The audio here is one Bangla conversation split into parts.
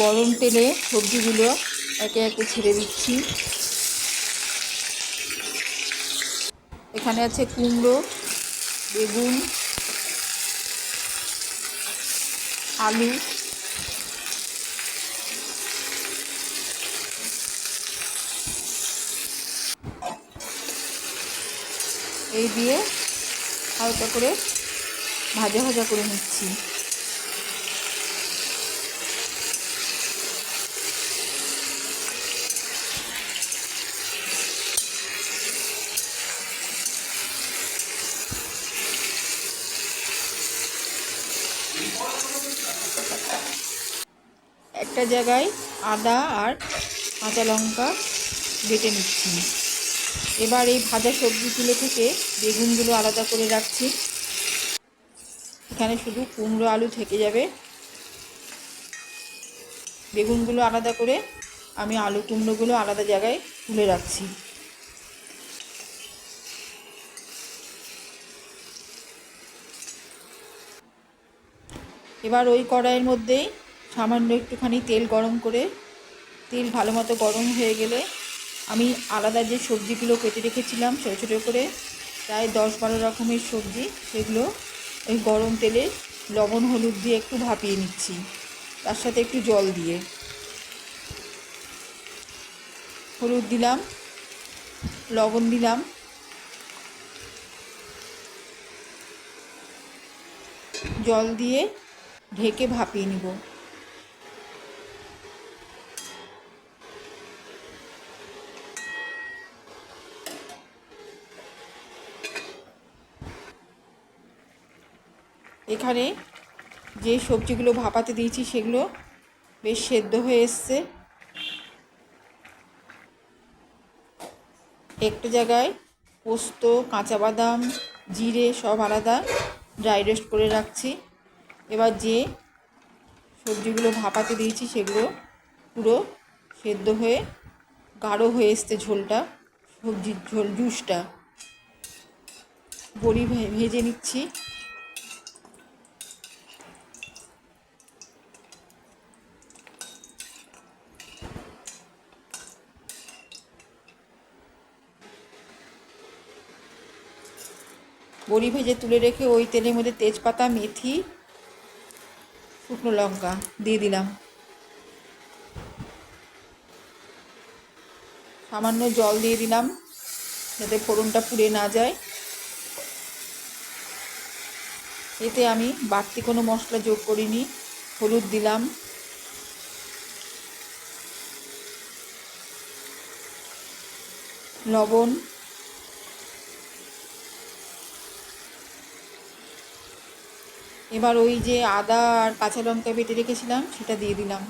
গরম তেলে সবজিগুলো একে একে ছেড়ে দিচ্ছি। এখানে আছে কুমড়ো বেগুন আলু। এই দিয়ে হালকা করে ভাজা ভাজা করে নিচ্ছি। একটা জায়গায় আদা আর কাঁচা লঙ্কা বেটে নিচ্ছি। এবার এই ভাজা সবজিগুলো থেকে বেগুনগুলো আলাদা করে রাখছি। এখানে শুধু কুমড়ো আলু থেকে যাবে। বেগুনগুলো আলাদা করে আমি আলু কুমড়োগুলো আলাদা জায়গায় তুলে রাখছি। এবার ওই কড়াইয়ের মধ্যেই সামান্য একটুখানি তেল গরম করে, তেল ভালো মতো গরম হয়ে গেলে আমি আলাদা যে সবজিগুলো কেটে রেখেছিলাম ছোটো ছোটো করে, প্রায় দশ বারো রকমের সবজি, সেগুলো ওই গরম তেলে লবণ, হলুদ দিয়ে একটু ভাপিয়ে নিচ্ছি। তার সাথে একটু জল দিয়ে। হলুদ দিলাম, লবণ দিলাম। জল দিয়ে ঢেকে ভাপিয়ে নিব। এখানে যে সবজিগুলো ভাপাতে দিয়েছি সেগুলো বেশ সেদ্ধ হয়ে এসছে। একটা জায়গায় পোস্ত কাঁচা বাদাম জিরে সব আলাদা ড্রাই রোস্ট করে রাখছি। এবার যে সবজিগুলো ভাপাতে দিয়েছি সেগুলো পুরো সেদ্ধ হয়ে গাঢ় হয়ে এসছে ঝোলটা, সবজির ঝোল, জুসটা। বড়ি ভেজে নিচ্ছি। বড়ি ভেজে তুলে রেখে ওই তেলের মধ্যে তেজপাতা, মেথি, শুকনো লঙ্কা দিয়ে দিলাম। সামান্য জল দিয়ে দিলাম যাতে ফোড়নটা পুড়ে না যায়। এতে আমি বাড়তি কোনো মশলা যোগ করিনি, হলুদ দিলাম। লবণ এবার ওই যে আদা আর কাঁচা লঙ্কা বেটে রেখেছিলাম, সেটা দিয়ে দিলাম।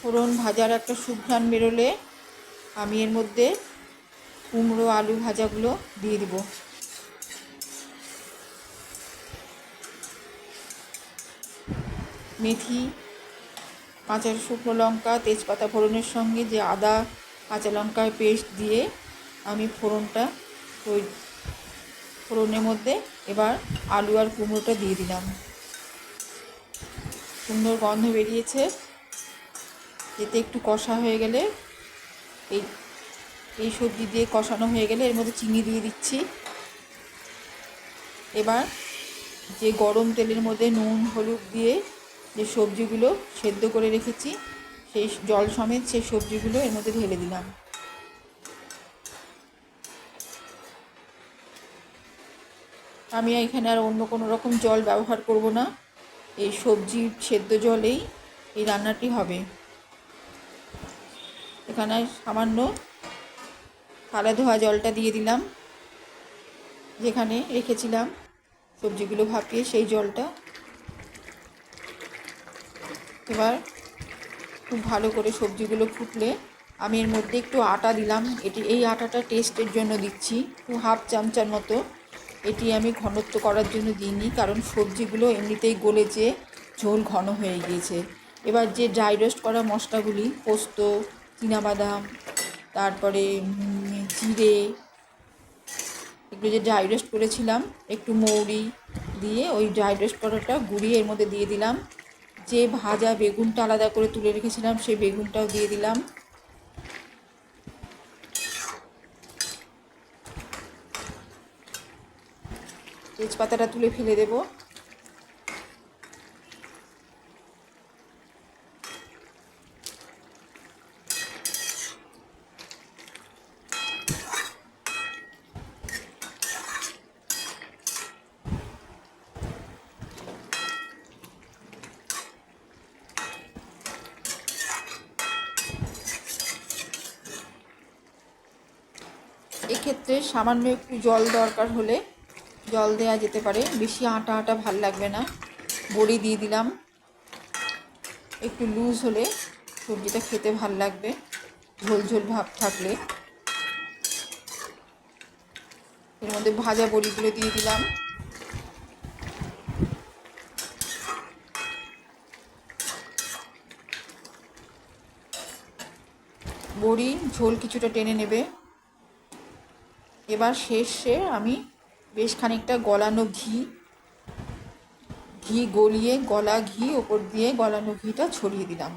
ফোড়ন ভাজার একটা সুঘ্রাণ বেরোলে আমি এর মধ্যে কুমড়ো, আলু ভাজাগুলো দিয়ে দিব। মেথি, কাঁচা শুকনো লঙ্কা, তেজপাতা ফোড়নের সঙ্গে যে আদা, কাঁচা লঙ্কার পেস্ট দিয়ে আমি ফোড়নটা ওই ফোড়নের মধ্যে এবার আলু আর কুমড়োটা দিয়ে দিলাম। সুন্দর গন্ধ বেরিয়েছে। এতে একটু কষা হয়ে গেলে এই এই সবজি দিয়ে কষানো হয়ে গেলে এর মধ্যে চিনি দিয়ে দিচ্ছি। এবার যে গরম তেলের মধ্যে নুন, হলুদ দিয়ে যে সবজিগুলো সেদ্ধ করে রেখেছি, সেই জল সমেত সেই সবজিগুলো এর মধ্যে ঢেলে দিলাম। আমি এখানে আর অন্য কোনো রকম জল ব্যবহার করব না। এই সবজি সেদ্ধ জলেই এই রান্নাটি হবে। এখানে সামান্য থালা ধোয়া জলটা দিয়ে দিলাম। যেখানে রেখেছিলাম সবজিগুলো ভাপিয়ে সেই জলটা। এবার খুব ভালো করে সবজিগুলো ফুটলে আমি এর মধ্যে একটু আটা দিলাম। এটি এই আটাটা টেস্টের জন্য দিচ্ছি। হাফ চামচার মতো। এটি আমি ঘনত্ব করার জন্য দিইনি, কারণ সবজিগুলো এমনিতেই গলেছে ঝোল ঘন হয়ে গিয়েছে। এবার যে ড্রাই রোস্ট করা মশলাগুলি, পোস্ত বাদাম তারপরে জিরে এগুলো যে ড্রাই রোস্ট করেছিলাম, একটু মৌরি দিয়ে ওই ড্রাই রোস্ট করাটা গুঁড়িয়ে এর মধ্যে দিয়ে দিলাম। যে ভাজা বেগুনটা আলাদা করে তুলে রেখেছিলাম, সেই বেগুনটাও দিয়ে দিলাম। তেজপাতাটা তুলে ফেলে দেবো। এক্ষেত্রে সামান্য একটু জল দরকার হলে জল দেওয়া যেতে পারে। বেশি আটা আটা ভালো লাগবে না। বড়ি দিয়ে দিলাম। একটু লুজ হলে সবজিটা খেতে ভালো লাগবে। ঝোল ঝোল ভাব থাকলে। এর মধ্যে ভাজা বড়িগুলো দিয়ে দিলাম। বড়ি ঝোল কিছুটা টেনে নেবে। এবার শেষে আমি বেশ খানিকটা গলানো ঘি। ঘি গলিয়ে গলা ঘি ওপর দিয়ে গলানো ঘিটা ছড়িয়ে দিলাম।